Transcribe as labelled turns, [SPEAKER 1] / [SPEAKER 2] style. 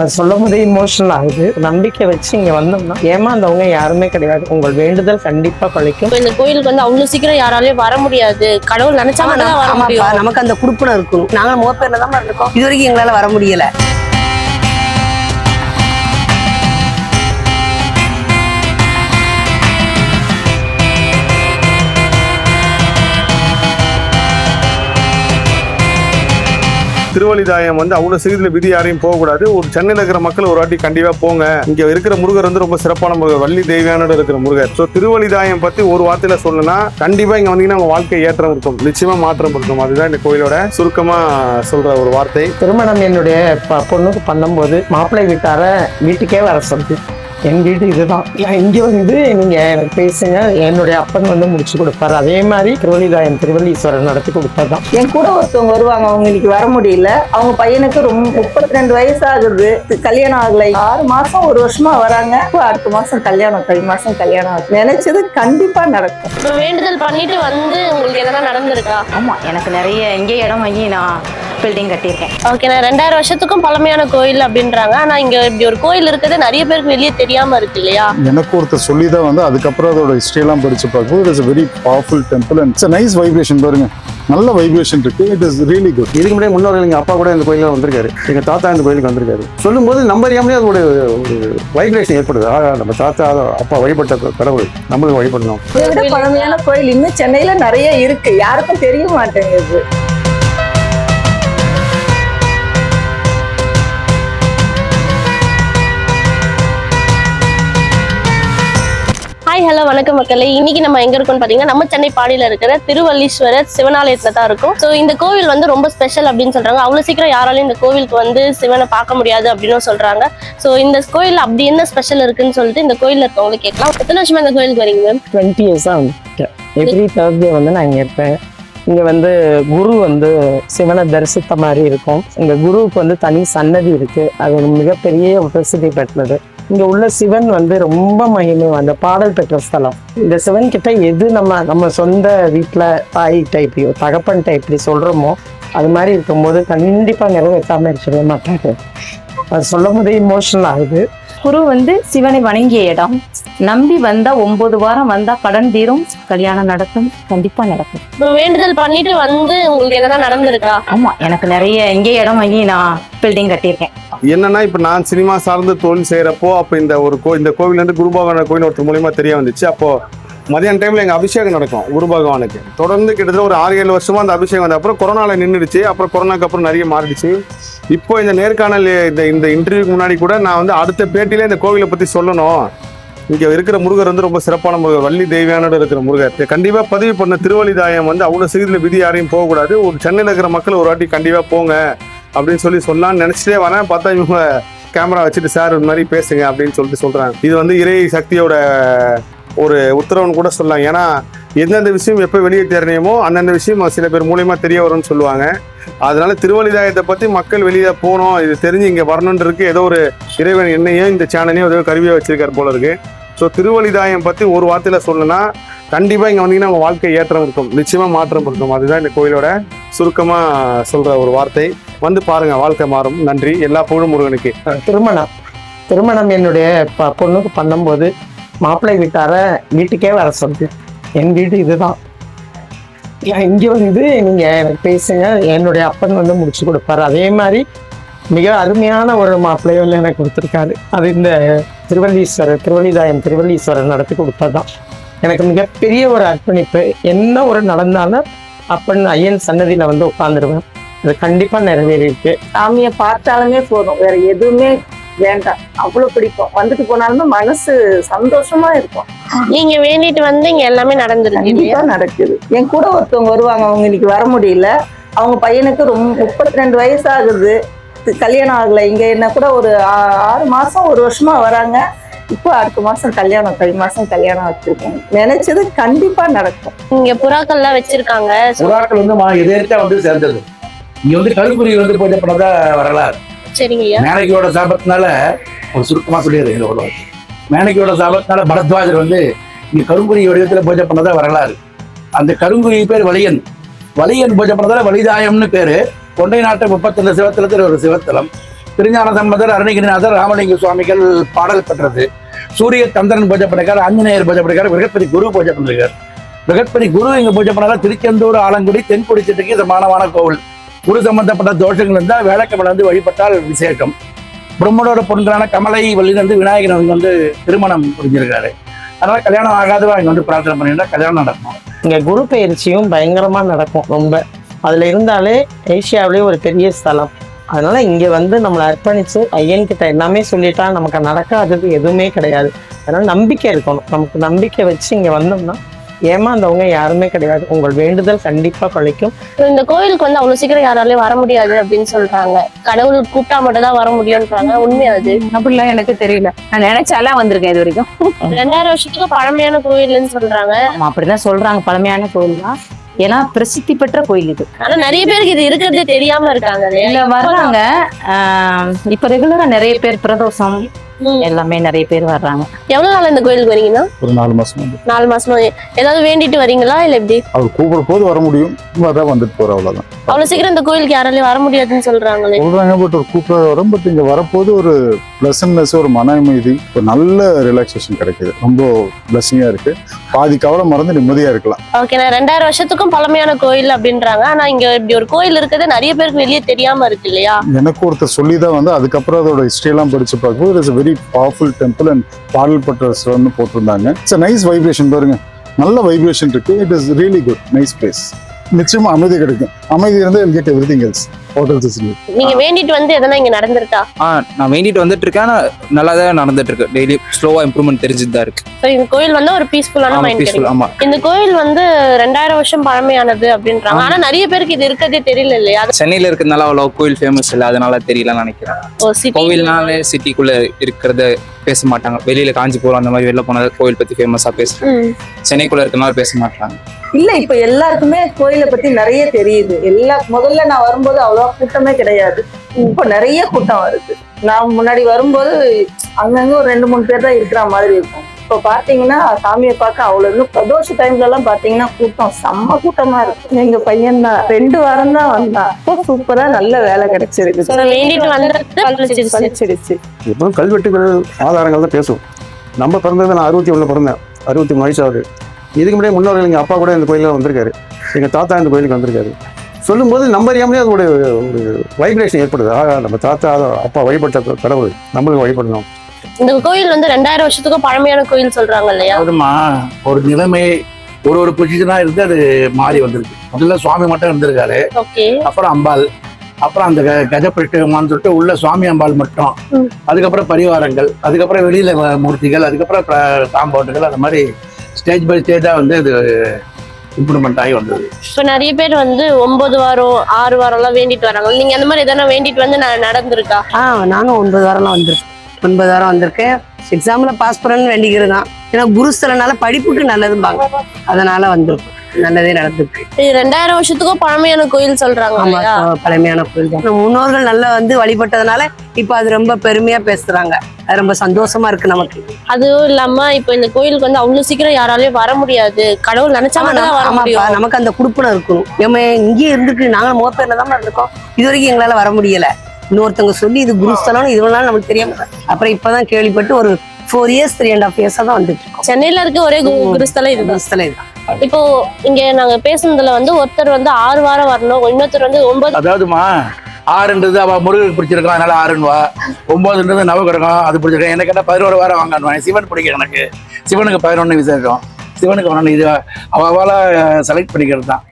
[SPEAKER 1] அது சொல்லும் போதே இமோஷனல் ஆகுது. நம்பிக்கை வச்சு இங்க வந்தோம்னா ஏமாந்தவங்க யாருமே கிடையாது. உங்கள் வேண்டுதல் கண்டிப்பா பழிக்கும்.
[SPEAKER 2] இந்த கோயிலுக்கு வந்து அவ்வளவு சீக்கிரம் யாராலையும் வர முடியாது. கடவுள் நினைச்சா மட்டும் தான் வர முடியும்.
[SPEAKER 3] நமக்கு அந்த குடுப்பனை இருக்கணும். நாங்க மோப்பேர்ல தான் இருக்கோம் இது வரைக்கும் எங்களால வர முடியல.
[SPEAKER 4] திருவள்ளிதாயம் வந்து அவ்வளோ சீக்கிரத்தில் விதி யாரையும் போகக்கூடாது. ஒரு சென்னையில் இருக்கிற மக்கள் ஒரு வாட்டி கண்டிப்பாக போங்க. இங்கே இருக்கிற முருகர் வந்து ரொம்ப சிறப்பான முருகர். வள்ளி தெய்வானோட இருக்கிற முருகர். ஸோ திருவள்ளிதாயம் பற்றி ஒரு வார்த்தையில் சொல்லணும்னா கண்டிப்பாக இங்கே வந்தீங்கன்னா உங்கள் வாழ்க்கை ஏற்றம் இருக்கும். நிச்சயமாக மாற்றம் இருக்கும். அதுதான் இந்த கோயிலோட சுருக்கமாக சொல்கிற ஒரு வார்த்தை.
[SPEAKER 1] திருமணம் என்னுடைய ப- பொண்ணுக்கு பண்ணும்போது மாப்பிள்ளை வீட்டார வீட்டுக்கே வர சொல்லி என் வீடு இதுதான். நான் இங்க வந்து நீங்க எனக்கு பேசுங்க. என்னுடைய அப்பன் வந்து முடிச்சு கொடுப்பாரு. அதே மாதிரி திருவள்ளிதாயம் திருவள்ளீஸ்வரர் நடத்தி கொடுத்ததுதான்.
[SPEAKER 5] என் கூட ஒருத்தவங்க வருவாங்க. அவங்க இன்னைக்கு வர முடியல. அவங்க பையனுக்கு ரொம்ப முப்பத்தி ரெண்டு வயசு ஆகுது. கல்யாணம் ஆகலை. ஆறு மாசம் ஒரு வருஷமா வராங்க. அடுத்த மாசம் கல்யாணம் தை மாசம் கல்யாணம் ஆகுது. நினைச்சது கண்டிப்பா நடக்கும்.
[SPEAKER 2] வேண்டுதல் பண்ணிட்டு வந்து உங்களுக்கு எதனா நடந்திருக்கா?
[SPEAKER 6] ஆமா எனக்கு நிறைய இங்கே இடம் வாங்கி நான் பில்டிங் கட்டியிருக்கேன்.
[SPEAKER 2] ஓகே நான் ரெண்டாயிரம் வருஷத்துக்கும் பழமையான கோயில் அப்படின்றாங்க. ஆனா இங்க இப்படி ஒரு கோயில் இருக்கிறது நிறைய பேருக்கு வெளியே தெரியாம இருக்கு இல்லையா?
[SPEAKER 7] எனக்கு ஒருத்தர் சொல்லி தான் வந்து அதுக்கப்புறம் அதோட history எல்லாம் படிச்சு பார்க்கும்போது it is very powerful temple and it's nice vibration பாருங்க. நல்ல வைப்ரேஷன் இருக்கு. இட் இஸ் ரியலி குட்
[SPEAKER 4] இதுக்கு முன்னாடி முன்னோர்கள் எங்க அப்பா கூட இந்த கோயிலுக்கு வந்திருக்காரு. எங்க தாத்தா இந்த கோயிலுக்கு வந்திருக்காரு. சொல்லும்போது நம்ம அறியாமலே அது ஒரு ஒரு வைப்ரேஷன் ஏற்படுது. ஆகா நம்ம தாத்தா அப்பா வழிபட்ட கடவுள் நம்மளும் வழிபடணும்.
[SPEAKER 5] பழமையான கோயில் இன்னும் சென்னையில நிறைய இருக்கு. யாருக்கும் தெரிய மாட்டேங்குது.
[SPEAKER 2] ஹாய் ஹலோ வணக்கம் மக்களே. இன்னைக்கு நம்ம எங்க இருக்கோம்னு பாத்தீங்கன்னா நம்ம சென்னை பாடியில இருக்கிற திருவல்லீஸ்வரர் சிவனாலயத்துல தான் இருக்கும். ஸோ இந்த கோவில் வந்து ரொம்ப ஸ்பெஷல் அப்படின்னு சொல்றாங்க. அவ்வளவு சீக்கிரம் யாராலையும் இந்த கோவிலுக்கு வந்து சிவனை பார்க்க முடியாது அப்படின்னு சொல்றாங்க. ஸோ இந்த கோயில் அப்படி என்ன ஸ்பெஷல் இருக்குன்னு சொல்லிட்டு இந்த கோயில்ல இருக்கவங்களை கேட்கலாம். எத்தனை வருஷமா இந்த கோயிலுக்கு வரீங்க மேம்
[SPEAKER 1] டுவெண்ட்டி இயர்ஸாக எவ்ரி தேர்ஸ்டே வந்து நான் இங்கே இருப்பேன். இங்கே வந்து குரு வந்து சிவனை தரிசித்த மாதிரி இருக்கும். இந்த குருவுக்கு வந்து தனி சன்னதி இருக்குது அது ஒரு மிகப்பெரிய பிரசித்தி பெற்றது. இங்கே உள்ள சிவன் வந்து ரொம்ப மகிமை அந்த பாடல் பெற்ற ஸ்தலம். இந்த சிவன் கிட்ட எது நம்ம நம்ம சொந்த வீட்டில் தாய் டைப்லையோ தகப்பன் டைப்லி சொல்கிறோமோ அது மாதிரி இருக்கும்போது கண்டிப்பாக நிறைவேற்றாமல் இருக்கவே மாட்டாங்க அது சொல்லும் போதே இமோஷனல் ஆகுது
[SPEAKER 6] குரு வந்து சிவனை வணங்கிய இடம். நம்பி வந்தா ஒன்பது வாரம் வந்தா கடன் தீரும். கல்யாணம் நடக்கும். கண்டிப்பா நடக்கும்.
[SPEAKER 2] வேண்டுதல் பண்ணிட்டு வந்து உங்களுக்கு எதனா நடந்திருக்கா?
[SPEAKER 6] ஆமா எனக்கு நிறைய இங்கே இடம் வாங்கி நான் பில்டிங் கட்டியிருக்கேன்.
[SPEAKER 4] என்னன்னா இப்போ நான் சினிமா சார்ந்து தொழில் செய்கிறப்போ அப்போ இந்த ஒரு கோ இந்த கோவிலேருந்து குரு பகவான கோயில் ஒருத்தர் மூலியமா தெரிய வந்துச்சு. அப்போது மதியான டைமில் எங்கள் அபிஷேகம் நடக்கும் குரு பகவானுக்கு. தொடர்ந்து கிட்டத்தட்ட ஒரு ஆறு ஏழு வருஷமாக அந்த அபிஷேகம் வந்த அப்புறம் கொரோனால நின்றுடுச்சு அப்புறம் கொரோனாக்கு அப்புறம் நிறைய மாறிடுச்சு. இப்போ இந்த நேர்காணல் இந்த இந்த இன்டர்வியூக்கு முன்னாடி கூட நான் வந்து அடுத்த பேட்டியிலே இந்த கோவிலை பற்றி சொல்லணும். இங்கே இருக்கிற முருகர் வந்து ரொம்ப சிறப்பான முருகர். வள்ளி தெய்வானோட இருக்கிற முருகர். கண்டிப்பாக பதிவு பண்ண திருவள்ளிதாயம் வந்து அவ்வளோ சீக்கிரத்தில் விதி யாரையும் போகக்கூடாது. ஒரு சென்னையில் இருக்கிற மக்கள் ஒரு வாட்டி கண்டிப்பாக போங்க. அப்படின்னு சொல்லி சொல்லலாம்னு நினைச்சிட்டே வரேன். பார்த்தா இவங்க கேமரா வச்சுட்டு சார் இந்த மாதிரி பேசுங்க அப்படின்னு சொல்லிட்டு சொல்கிறாங்க இது வந்து இறை சக்தியோட ஒரு உத்தரவுன்னு கூட சொல்லலாம். ஏன்னா எந்தெந்த விஷயம் எப்போ வெளியே தெரியணுமோ அந்தந்த விஷயம் சில பேர் மூலயமா தெரிய வரும்னு சொல்லுவாங்க. அதனால திருவள்ளிதாயத்தை பற்றி மக்கள் வெளியே போகணும் இது தெரிஞ்சு இங்கே வரணுன்றதுக்கு ஏதோ ஒரு இறைவன் என்னையும் இந்த சேனலையும் ஏதோ கருவியாக வச்சிருக்காரு போல இருக்கு. ஸோ திருவள்ளிதாயம் பற்றி ஒரு வார்த்தையில் சொல்லணும்னா கண்டிப்பா இங்க வந்தீங்கன்னா உங்க வாழ்க்கை ஏற்றம் இருக்கும். நிச்சயமா மாற்றம் இருக்கும். அதுதான் இந்த கோயிலோட சுருக்கமா சொல்ற ஒரு வார்த்தை. வந்து பாருங்க வாழ்க்கை மாறும். நன்றி. எல்லா புகழும் முருகனுக்கு.
[SPEAKER 1] திருமணம். திருமணம் என்னுடைய ப- பொண்ணுக்கு பண்ணும்போது மாப்பிள்ளை வீட்டார வீட்டுக்கே வர சொல்லுது. என் வீடு இதுதான். ஏன் இங்கே வந்து நீங்கள் எனக்கு பேசுங்க. என்னுடைய அப்பன் வந்து முடிச்சு கொடுப்பாரு. அதே மாதிரி மிக அருமையான ஒரு மாப்பிள்ளையை எனக்கு கொடுத்துருக்காரு. அது இந்த திருவள்ளீஸ்வரர் திருவள்ளிதாயம் திருவள்ளீஸ்வரர் நடத்தி கொடுத்தது தான் எனக்கு மிகப்பெரிய ஒரு அர்ப்பணிப்பு. என்ன ஒரு நடந்தாலும் அப்பன் ஐயன் சன்னதியில் வந்து உட்காந்துருவேன் அது கண்டிப்பாக நிறைவேறியிருக்கு.
[SPEAKER 5] சாமியை பார்த்தாலுமே போதும். வேற எதுவுமே வேண்டாம். அவ்வளவு பிடிக்கும். வந்துட்டு போனாலுமே மனசு சந்தோஷமா இருக்கும்.
[SPEAKER 2] நீங்க வேண்டிட்டு வந்து இங்க எல்லாமே நடந்திருக்கு
[SPEAKER 5] கண்டிப்பா நடக்குது. என் கூட ஒருத்தவங்க வருவாங்க. அவங்க இன்னைக்கு வர முடியல. அவங்க பையனுக்கு ரொம்ப முப்பத்தி ரெண்டு வயசு ஆகுது. கல்யாணம் ஆகலை. இங்க என்ன கூட ஒரு ஆறு மாசம் ஒரு வருஷமா வராங்க. இப்போ அடுத்த மாசம் கல்யாணம் தை மாசம் கல்யாணம் வச்சிருக்கோம் நினைச்சது கண்டிப்பா நடக்கும்.
[SPEAKER 2] இங்க புறாக்கள்லாம் வச்சிருக்காங்க.
[SPEAKER 8] புறாக்கள் வந்து மா எதேர்த்தா வந்து சேர்ந்தது. இங்க வந்து கருங்குருவி வந்து பூஜை பண்ணதா வரலாறு.
[SPEAKER 2] சரிங்க
[SPEAKER 8] மேனகியோட சாபத்தினால ஒரு சுருக்கமா சொல்லிடுறேன் வார்த்தை. மேனகியோட சாபத்தினால பரத்வாஜர் வந்து இங்க கருங்குருவி வடிவத்துல பூஜை பண்ணதா வரலாறு. அந்த கருங்குருவி பேர் வலியன். வலியன் பூஜை பண்ணதால வலிதாயம்னு பேரு. கொண்டை நாட்டு முப்பத்தொன்னு சிவத்தலத்தில் ஒரு சிவத்தலம். திருஞான சம்பந்தர் அருணகிரிநாதர் ராமலிங்க சுவாமிகள் பாடல் பெற்றது. சூரிய சந்திரன் பூஜை பண்ணிருக்காரு ஆஞ்சநேயர் பூஜை பண்ணிருக்காரு பிரகஸ்பதி குரு பூஜை பண்ணிருக்காரு. பிரகஸ்பதி குரு இங்க பூஜை பண்ணால திருச்செந்தூர் ஆலங்குடி தென்குடி சிட்டுக்கு சமானமான கோவில். குரு சம்பந்தப்பட்ட தோஷங்கள் இருந்தால் வேலைக்கிழமை வந்து வழிபட்டால் விசேஷம். பிரம்மனோட பொருள்களான கமலை வழியிலிருந்து விநாயகர் அவங்க வந்து திருமணம் புரிஞ்சிருக்காரு அதனால கல்யாணம் ஆகாதவா இங்க வந்து பிரார்த்தனை பண்ணிருந்தா கல்யாணம் நடக்கும்.
[SPEAKER 1] இங்க குரு பயிற்சியும் பயங்கரமா நடக்கும் ரொம்ப. அதுல இருந்தாலே ஏசியாவிலேயே ஒரு பெரிய ஸ்தலம். அதனால இங்கே வந்து நம்மளை அர்ப்பணித்து ஐயன்கிட்ட எல்லாமே சொல்லிட்டா நமக்கு நடக்காதது எதுவுமே கிடையாது. அதனால நம்பிக்கை இருக்கணும். நமக்கு நம்பிக்கை வச்சு இங்கே வந்தோம்னா ஏமாந்தவங்க யாருமே கிடையாது. உங்கள் வேண்டுதல் கண்டிப்பாக பழிக்கும்.
[SPEAKER 2] இந்த கோவிலுக்கு வந்து அவ்வளவு சீக்கிரம் யாராலையும் வர முடியாது அப்படின்னு சொல்றாங்க. கடவுள் கூப்பிட்டா மட்டும் தான் வர முடியும்ன்றாங்க. உண்மையா அது.
[SPEAKER 6] அப்படிலாம் எனக்கு தெரியல. நான் நினைச்சாலாம் வந்திருக்கேன் இது வரைக்கும்
[SPEAKER 2] ரெண்டாயிரம் வருஷத்துக்கு பழமையான கோயில்னு சொல்றாங்க.
[SPEAKER 6] ஆமா அப்படிதான் சொல்றாங்க. பழமையான கோயில் தான் ஏன்னா பிரசித்தி பெற்ற கோயில் இது
[SPEAKER 2] ஆனா நிறைய பேருக்கு இது இருக்கிறதே தெரியாம இருக்காங்க?
[SPEAKER 6] இல்ல வர்றாங்க இப்ப ரெகுலரா நிறைய பேர் பிரதோஷம். எல்லாமே நிறைய பேர் வர்றாங்க.
[SPEAKER 2] எவ்வளவு நாள் இந்த கோயிலுக்கு வரீங்கன்னா
[SPEAKER 7] ஒரு நாலு மாசம்
[SPEAKER 2] நாலு மாசமா. ஏதாவது வேண்டிட்டு வரீங்களா இல்ல எப்படி?
[SPEAKER 7] அவர் கூப்பிட போது வர முடியும். வர வந்துட்டு போற அவ்வளவுதான்.
[SPEAKER 2] அவ்வளவு சீக்கிரம் இந்த கோயிலுக்கு யாராலையும் வர முடியாதுன்னு சொல்றாங்களே.
[SPEAKER 7] சொல்றாங்க பட் ஒரு கூப்பிட வரும். பட் இங்க வரப்போது ஒரு பிளசன்னஸ் ஒரு மன அமைதி ஒரு நல்ல ரிலாக்ஸேஷன் கிடைக்குது. ரொம்ப பிளஸிங்கா இருக்கு. பாதி கவலை மறந்து நிம்மதியா இருக்கலாம்.
[SPEAKER 2] ஓகே நான் ரெண்டாயிரம் வருஷத்துக்கும் பழமையான கோயில் அப்படின்றாங்க. ஆனா இங்க இப்படி ஒரு கோயில் இருக்கிறது நிறைய பேருக்கு வெளியே தெரியாம இருக்கு இல்லையா?
[SPEAKER 7] எனக்கு ஒருத்தர் சொல்லி தான் வந்து அதுக்கப்புறம் அதோட ஹிஸ்டரி எல்லாம் படிச்சு பார்க்கும்போது it's very powerful temple and பாடல் பட்டர்ஸ்னு போட்டிருந்தாங்க. இட்ஸ் நைஸ் வைப்ரேஷன் பாருங்க. நல்ல வைப்ரேஷன் இருக்கு. It is really good nice place நிச்சயமா அமைதி கிடைக்கும். அமைதி இருந்தால் get everything else hotels
[SPEAKER 2] நீங்க வேண்டிட்டு வந்து எதனா இங்க நடந்திருக்கா?
[SPEAKER 9] ஆ நான் வேண்டிட்டு வந்துட்டு இருக்கேன். ஆனா நல்லா தான் நடந்துட்டு இருக்கு டெய்லி ஸ்லோவா இம்ப்ரூவ்மெண்ட் தெரிஞ்சுட்டு தான் இருக்கு.
[SPEAKER 2] So, இந்த கோயில் வந்து ஒரு பீஸ்ஃபுல்லான மைண்ட்
[SPEAKER 9] பீஸ்ஃபுல் ஆமா.
[SPEAKER 2] இந்த கோயில் வந்து ரெண்டாயிரம் வருஷம் பழமையானது அப்படின்றாங்க. ஆனா நிறைய பேருக்கு இது இருக்கிறதே தெரியல இல்லையா? அது
[SPEAKER 9] சென்னையில இருக்கிறதுனால அவ்வளோ கோயில் ஃபேமஸ் இல்லை. அதனால தெரியலன்னு நினைக்கிறேன்.
[SPEAKER 2] ஒரு city.
[SPEAKER 9] கோவில்னாலே சிட்டிக்குள்ள இருக்கிறத பேச மாட்டாங்க. வெளியில காஞ்சிபுரம் அந்த மாதிரி வெளில போனது கோவில் பத்தி ஃபேமஸா பேசுறாங்க.
[SPEAKER 2] ம்.
[SPEAKER 9] சென்னைக்குள்ள இருக்கனால பேச மாட்டாங்க.
[SPEAKER 5] இல்ல இப்ப எல்லாருக்குமே கோயிலை பத்தி நிறைய தெரியுது. எல்லா முதல்ல நான் வரும்போது அவ்வளவா கூட்டமே கிடையாது. இப்ப நிறைய கூட்டம் வருது. நான் முன்னாடி வரும்போது அங்கங்க ஒரு ரெண்டு மூணு பேர் தான் இருக்கிற மாதிரி இருக்கும். இப்ப பாத்தீங்கன்னா சாமியை பார்க்க அவ்வளவு இன்னும் பிரதோஷ டைம்ல எல்லாம் பாத்தீங்கன்னா கூட்டம் செம்ம கூட்டமா இருக்கு. எங்க பையன் தான். ரெண்டு வாரம் தான் வந்தான். இப்போ சூப்பரா நல்ல வேலை கிடைச்சிருக்கு
[SPEAKER 2] பழிச்சிருச்சு.
[SPEAKER 4] இப்போ கல்வெட்டுகள் ஆதாரங்கள் தான் பேசும். நம்ம பிறந்தது நான் அறுபத்தி ஒண்ணுல பிறந்தேன். அறுபத்தி மூணு வயசு ஆகுது. இதுக்கு முன்னாடி முன்னோர்கள் எங்கள் அப்பா கூட இந்த கோயிலில் வந்திருக்காரு. எங்கள் தாத்தா இந்த கோயிலுக்கு வந்திருக்காரு. சொல்லும்போது நம்ம அறியாமலே அது ஒரு வைப்ரேஷன் ஏற்படுது. ஆகா நம்ம தாத்தா அப்பா வழிபட்ட கடவுள் நம்மளுக்கு வழிபடணும்.
[SPEAKER 2] இந்த கோயில் வந்து ரெண்டாயிரம் வருஷத்துக்கும் பழமையான கோயில் சொல்றாங்க இல்லையா?
[SPEAKER 8] அதுமா ஒரு நிலைமை ஒரு ஒரு பொசிஷனா இருந்து அது மாறி வந்திருக்கு. முதல்ல சுவாமி மட்டும் இருந்திருக்காரு.
[SPEAKER 2] ஓகே.
[SPEAKER 8] அப்புறம் அம்பாள். அப்புறம் அந்த க- கஜபெட்டமான்னு சொல்லிட்டு உள்ள சுவாமி அம்பாள் மட்டும். அதுக்கப்புறம் பரிவாரங்கள். அதுக்கப்புறம் வெளியில மூர்த்திகள். அதுக்கப்புறம் காம்பவுண்டுகள். அந்த மாதிரி ஸ்டேஜ் பை ஸ்டேஜா வந்து இது இம்ப்ரூவ்மெண்ட் ஆகி வந்தது.
[SPEAKER 2] இப்ப நிறைய பேர் வந்து ஒன்பது வாரம் ஆறு வாரம் எல்லாம் வேண்டிட்டு வராங்க. நீங்க அந்த மாதிரி எதனா வேண்டிட்டு வந்து ந- நடந்திருக்கா?
[SPEAKER 3] ஆ நானும் ஒன்பது வாரம்லாம் வந்திருக்கேன். ஒன்பது வாரம் வந்திருக்கேன். எக்ஸாம்ல பாஸ் பண்ணணும்னு வேண்டிக்கிறது தான் ஏன்னா குருஸ்தலனால படிப்புக்கு நல்லதும்பாங்க. அதனால வந்திருக்கும். நல்லதே நடந்திருக்கு.
[SPEAKER 2] ரெண்டாயிரம் வருஷத்துக்கும் பழமையான கோயில் சொல்றாங்க
[SPEAKER 3] ஆமா பழமையான கோயில் தான். முன்னோர்கள் நல்லா வந்து வழிபட்டதுனால இப்ப அது ரொம்ப பெருமையா பேசுறாங்க. அது ரொம்ப சந்தோஷமா இருக்கு நமக்கு.
[SPEAKER 2] அதுவும் இல்லாம இப்ப இந்த கோயிலுக்கு வந்து அவ்வளவு சீக்கிரம் யாராலையும் வர முடியாது. கடவுள் நினைச்சா
[SPEAKER 3] நமக்கு அந்த குடுப்பனம் இருக்கணும். நம்ம இங்கேயே இருந்துட்டு நாங்க மோப்பேர்ல தான் இருக்கோம். இது வரைக்கும் எங்களால வர முடியல. இன்னொருத்தவங்க சொல்லி இது குருஸ்தலம் இது நாள் நமக்கு தெரியாம அப்புறம் இப்பதான் கேள்விப்பட்டு ஒரு four years three and half இயர்ஸா தான் வந்துட்டு இருக்கோம்.
[SPEAKER 2] சென்னையில இருக்க ஒரே குருஸ்தலம் இதுதான்.
[SPEAKER 3] குருஸ்தலம் இதுதான்.
[SPEAKER 2] இப்போ இங்க நாங்க பேசுனதுல வந்து ஒருத்தர் வந்து ஆறு வாரம் வரணும் இன்னொருத்தர் வந்து ஒன்பது
[SPEAKER 8] அதாவதுமா ஆறுன்றது அவ முருகனுக்கு பிடிச்சிருக்கான் அதனால ஆறுன்னு வா ஒன்பதுன்றது நவகிரகம் அது பிடிச்சிருக்கேன் எனக்கு என்ன பதினோரு வாரம் வாங்கன்னு சிவன் பிடிக்கும் எனக்கு. சிவனுக்கு பதினொன்று விசேஷம். சிவனுக்கு ஒன்று இது அவ செலக்ட் பண்ணிக்கிறது தான்